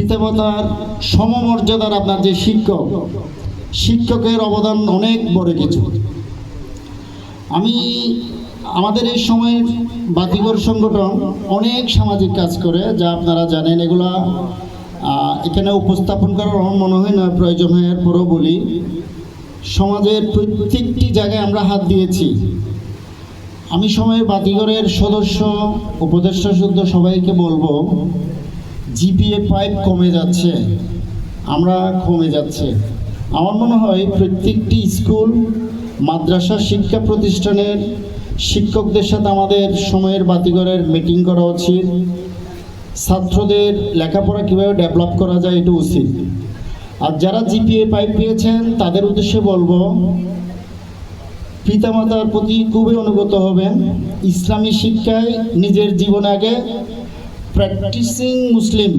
পিতামাতার সমমর্যাদার আপনার যে শিক্ষক, শিক্ষকের অবদান অনেক বড় কিছু। আমি, আমাদের এই সময়ের বাতিঘর সংগঠন অনেক সামাজিক কাজ করে, যা আপনারা জানেন, এগুলা এখানে উপস্থাপন করার আমার মনে হয় না, প্রয়োজন হয়, এরপরও বলি। সমাজের প্রত্যেকটি জায়গায় আমরা হাত দিয়েছি। আমি সময়ের বাতিঘরের সদস্য, উপদেষ্টা শুদ্ধ সবাইকে বলব জিপিএ ফাইভ কমে যাচ্ছে, আমরা কমে যাচ্ছে। আমার মনে হয় প্রত্যেকটি স্কুল, মাদ্রাসা শিক্ষা প্রতিষ্ঠানের শিক্ষকদের সাথে আমাদের সময়ের বাতিঘরের মিটিং করা উচিত। ছাত্রদের লেখাপড়া কীভাবে ডেভেলপ করা যায় এটা উচিত। আর যারা জিপিএ ফাইভ পেয়েছেন, তাদের উদ্দেশ্যে বলব, পিতামাতার প্রতি খুবই অনুগত হবেন। ইসলামী শিক্ষায় নিজের জীবনে আগে প্র্যাকটিসিং মুসলিম,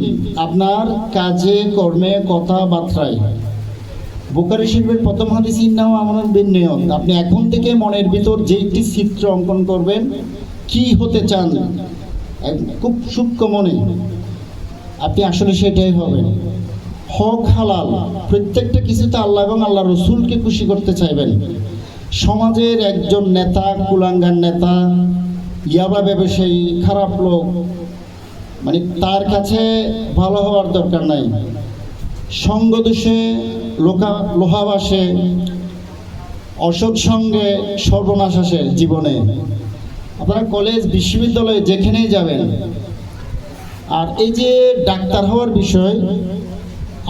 আপনার কাজে, কর্মে, কথাবার্তায়। বোকারি শিল্পের প্রথম হাদিস ইন্নাও আমার বিনিয়ত আপনি এখন থেকে মনের ভিতর যে একটি চিত্র অঙ্কন করবেন, কি হতে চান খুব সূক্ষ্ম মনে, আপনি আসলে সেটাই হবেন। হক হালাল, প্রত্যেকটা কিছুতে আল্লাহ এবং আল্লাহ রসুলকে খুশি করতে চাইবেন। সমাজের একজন নেতা, কুলাঙ্গার নেতা, ইয়াবা ব্যবসায়ী, খারাপ লোক মানে তার কাছে ভালো হওয়ার দরকার নাই। সঙ্গ দোষে, লোকা, লোহাবাসে, অসৎ সঙ্গে সর্বনাশ আসে জীবনে। আপনারা কলেজ, বিশ্ববিদ্যালয়ে যেখানেই যাবেন, আর এই যে ডাক্তার হওয়ার বিষয়,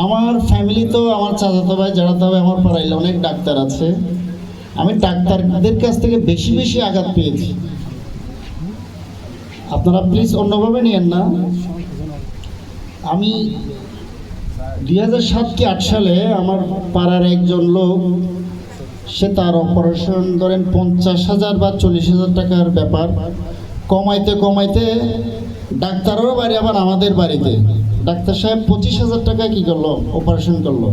আমার ফ্যামিলি তো, আমার চাচাতো ভাই জানাতো ভাই, আমার পাড়াইলে অনেক ডাক্তার আছে। আমি ডাক্তারদের কাছ থেকে বেশি বেশি আঘাত পেয়েছি। আপনারা প্লিজ অন্যভাবে নিয়েন না। আমি দুই হাজার সাত কি আট সালে আমার পাড়ার একজন লোক, সে তার অপারেশন ধরেন পঞ্চাশ হাজার বা চল্লিশ হাজার টাকার ব্যাপার। কমাইতে কমাইতে ডাক্তারেরও বাড়ি, আবার আমাদের বাড়িতে। ডাক্তার সাহেব পঁচিশ হাজার টাকা কি করল? অপারেশন করল।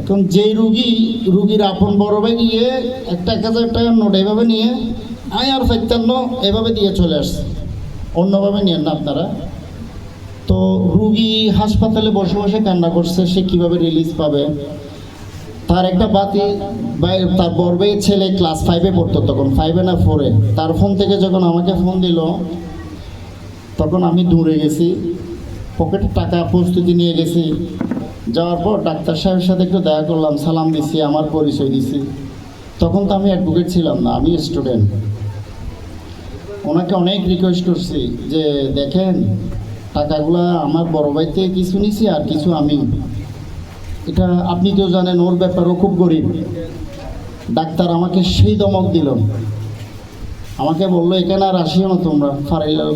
এখন যেই রুগী, রুগীর আপন বড় ভাই গিয়ে একটা এক হাজার টাকার নোট এভাবে নিয়ে আয় আর ফাইতান্ন এভাবে দিয়ে চলে আসছে। অন্যভাবে নিয়েন না আপনারা। তো রুগী হাসপাতালে বসে বসে কান্না করছে, সে কীভাবে রিলিজ পাবে? তার একটা বাতি তার বড় ছেলে ক্লাস ফাইভে পড়তো তখন ফাইভে না ফোরে তার ফোন থেকে যখন আমাকে ফোন দিল, তখন আমি দূরে গেছি। পকেটে টাকা, প্রস্তুতি নিয়ে গেছি। যাওয়ার পর ডাক্তার সাহেবের সাথে একটু দেখা করলাম, সালাম দিছি, আমার পরিচয় দিছি। তখন তো আমি অ্যাডভোকেট ছিলাম না, আমি স্টুডেন্ট ওনাকে অনেক রিকোয়েস্ট করছি যে, দেখেন, টাকাগুলা আমার বড় ভাই থেকে কিছু নিছি আর কিছু আমি এটা আপনি তো জানেন, ওর ব্যাপারও খুব গরিব। ডাক্তার আমাকে সেই দমক দিল। আমাকে বলল, এখানে আর আসিও না তোমরা।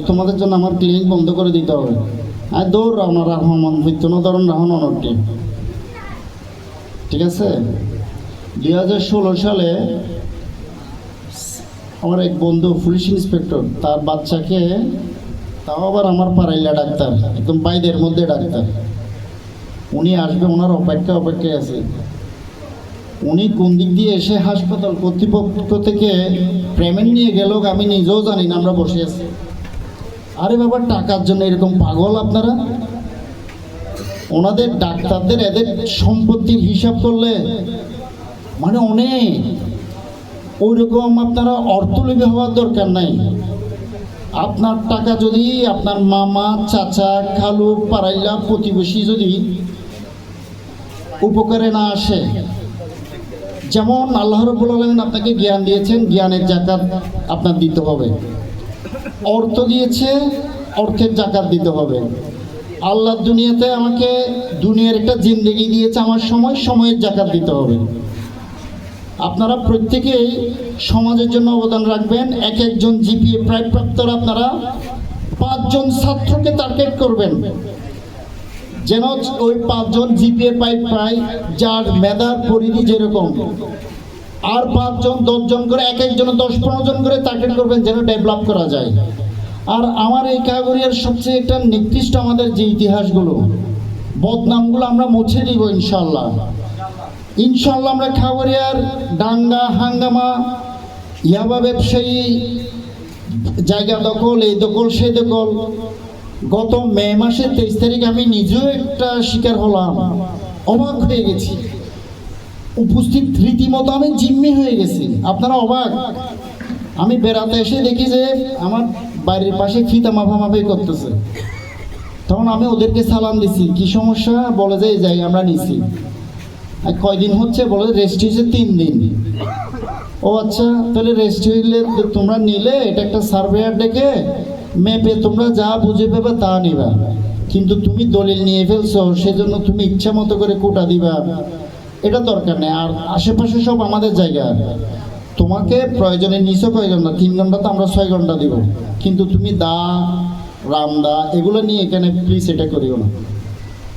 তোমাদের জন্য আমার ক্লিনিক বন্ধ করে দিতে হবে। আর দৌড় রহমান রহমান হইতো ধরুন রহমান অনরটি ঠিক আছে? দুই হাজার ষোলো সালে আমার এক বন্ধু, পুলিশ ইন্সপেক্টর, তার বাচ্চাকে তাও আবার আমার পাড়াইলা ডাক্তার, একদম বাইদের মধ্যে ডাক্তার। উনি আসবে, ওনার অপেক্ষা অপেক্ষায় আছে। উনি কোন দিক দিয়ে এসে হাসপাতাল কর্তৃপক্ষ থেকে পেমেন্ট নিয়ে গেল, আমি নিজেও জানি না, আমরা বসে আছি। আরে বাবা, টাকার জন্য এরকম পাগল আপনারা? ওনাদের ডাক্তারদের এদের সম্পত্তির হিসাব করলে মানে অনেক। ওই রকম আপনারা অর্থলোভী হওয়ার দরকার নাই। আপনার টাকা যদি আপনার মামা, চাচা, খালু, পাড়াইলা প্রতিবেশী যদি উপকারে না আসে, যেমন আল্লাহ রব্বুল আলমিন আপনাকে জ্ঞান দিয়েছেন, জ্ঞানের জাকাত আপনার দিতে হবে। অর্থ দিয়েছে, অর্থের জাকাত দিতে হবে। আল্লাহ দুনিয়াতে আমাকে দুনিয়ার একটা জিন্দেগি দিয়েছে আমার সময়, সময়ের জাকাত দিতে হবে। আপনারা প্রত্যেকেই সমাজের জন্য অবদান রাখবেন। এক একজন জিপিএ প্রায় প্রাপ্তরা আপনারা পাঁচজন ছাত্রকে টার্গেট করবেন। যেন ওই পাঁচজন জিপিএ পাই পায়, যার মেধার পরিধি যেরকম। আর পাঁচজন, দশজন করে, এক একজন, দশ পনেরো জন করে টার্গেট করবেন যেন ডেভেলপ করা যায়। আর আমার এই কাগরিয়ার সবচেয়ে একটা নির্দিষ্ট আমাদের যে ইতিহাসগুলো, বদনামগুলো আমরা মুছে দিব ইনশাল্লাহ ইনশাল্লাহ আমরা খাগড়িয়ার ডাঙ্গা হাঙ্গামা, ইয়াবা ব্যবসায়ী, জায়গা দখল, এই দখল সেই দখল। গত মে মাসের তেইশ তারিখ আমি নিজেও একটা শিকার হলাম। অবাক হয়ে গেছি। উপস্থিত রীতিমতো আমি জিম্মি হয়ে গেছি। আপনারা অবাক? আমি বেড়াতে এসে দেখি যে আমার বাড়ির পাশে ফিতা মাফা মাফামাফি করতেছে। তখন আমি ওদেরকে সালাম দিছি, কি সমস্যা? বলে যে এই যাই আমরা নিছি। কয়দিন হচ্ছে বলে রেস্ট হয়েছে তিন দিন। ও আচ্ছা তাহলে রেস্ট হইলে তোমরা নিলে, এটা একটা সার্ভেয়ার ডেকে মেপে তোমরা যা বুঝে পাবে তা নিবা। কিন্তু তুমি দলিল নিয়ে ফেলছো, সেজন্য তুমি ইচ্ছা মতো করে কোটা দিবা। এটা দরকার নেই, আর আশেপাশে সব আমাদের জায়গা। তোমাকে প্রয়োজনে নিচে কয় ঘণ্টা? তিন ঘণ্টা তো আমরা ছয় ঘণ্টা দিব। কিন্তু তুমি দা, রামদা, এগুলো নিয়ে এখানে প্লিজ এটা করিও না।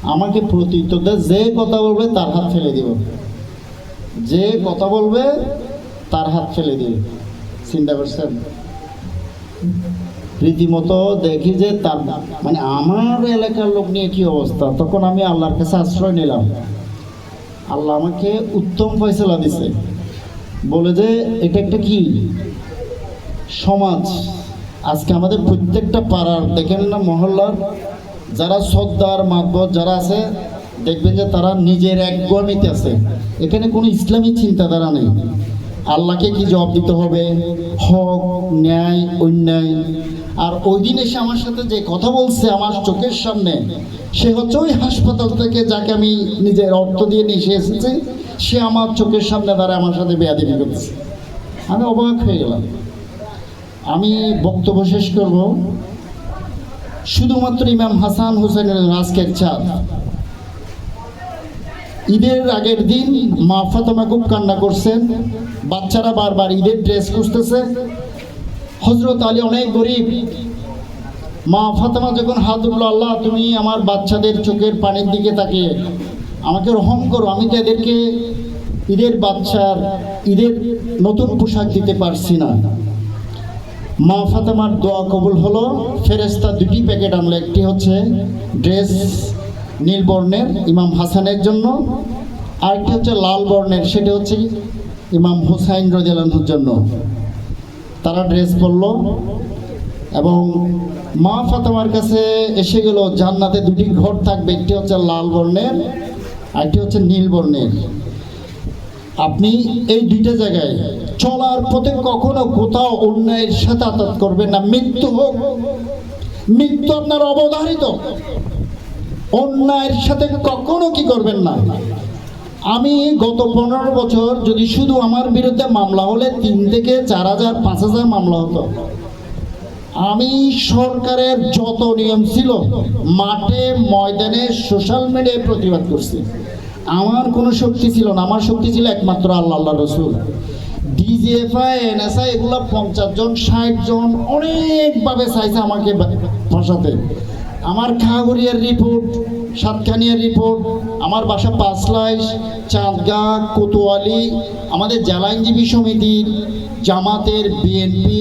আমাকে প্রত্যুত্তর দেয় যে কথা বলবে তার হাত ফেলে দিব। যে কথা বলবে তার হাত ফেলে দিবে। চিন্তা করছেন? রীতিমতো দেখি যে তার মানে আমার এলাকার লোক নিয়ে কি অবস্থা? তখন আমি আল্লাহর কাছে আশ্রয় নিলাম। আল্লাহ আমাকে উত্তম ফয়সলা দিছে। বলে যে, এটা একটা কি? সমাজ। আজকে আমাদের প্রত্যেকটা পাড়ার দেখেন না মহল্লার যারা সর্দার মাতবর যারা আছে, দেখবেন যে তারা নিজের এক একগমিতে আছে। এখানে কোনো ইসলামী চিন্তাধারা নেই। আল্লাহকে কি জবাব দিতে হবে? হক, ন্যায়, অন্যায়। আর ওই দিন এসে আমার সাথে যে কথা বলছে আমার চোখের সামনে, সে হচ্ছে ওই হাসপাতাল থেকে যাকে আমি নিজের অর্থ দিয়ে নিয়ে এসে এসেছি, সে আমার চোখের সামনে দাঁড়ায় আমার সাথে বেয়াদিবি করছে আমি অবাক হয়ে গেলাম। আমি বক্তব্য শেষ করব। শুধুমাত্র ইমাম হাসান হোসেনের আজকের চাঁদ। ঈদের আগের দিন মা ফাতেমা খুব কান্না করছেন। বাচ্চারা বারবার ঈদের ড্রেস খুঁজতেছে। হজরত আলী অনেক গরিব। মা ফাতেমা যখন হাত উঠল, আল্লাহ, তুমি আমার বাচ্চাদের চোখের পানির দিকে তাকিয়ে আমাকে রহম করো। আমি তো এদেরকে ঈদের বাচ্চার, ঈদের নতুন পোশাক দিতে পারছি না। মা ফাতেমার দোয়া কবুল হলো। ফেরেস্তা দুটি প্যাকেট আনলো। একটি হচ্ছে ড্রেস নীল বর্ণের ইমাম হাসানের জন্য, আরেকটি হচ্ছে লাল বর্ণের, সেটি হচ্ছে ইমাম হুসাইন রদিয়ালহুর জন্য। তারা ড্রেস পরলো এবং মা ফাতেমার কাছে এসে গেল, জান্নাতে দুটি ঘর থাকবে, একটি হচ্ছে লাল বর্ণের, আরেকটি হচ্ছে নীল বর্ণের। আপনি এই দুইটা জায়গায় চলার পথে কখনো কোথাও অন্যায়ের সাথে আতাত করবেন না। মৃত্যু হোক, মৃত্যু আপনার অবধারিত। অন্যায়ের সাথে কখনো কি করবেন না। আমি গত পনেরো বছর যদি শুধু আমার বিরুদ্ধে মামলা হলে তিন থেকে চার হাজার, পাঁচ হাজার মামলা হতো। আমি সরকারের যত নিয়ম ছিল, মাঠে, ময়দানে সোশ্যাল মিডিয়ায় প্রতিবাদ করছি। আমার কোনো শক্তি ছিল না, আমার শক্তি ছিল একমাত্র আল্লাহ আল্লাহ রসুল। ডিজিএফআই এনএসআই এগুলো পঞ্চাশ জন, ষাট জন অনেকভাবে চাইছে আমাকে ফাঁসাতে আমার খাগড়িয়ার রিপোর্ট সাতখানিয়ার রিপোর্ট আমার বাসা পাঁচলাইশ, চাঁদগা, কোতোয়ালি, আমাদের জেলা আইনজীবী সমিতির জামাতের বিএনপি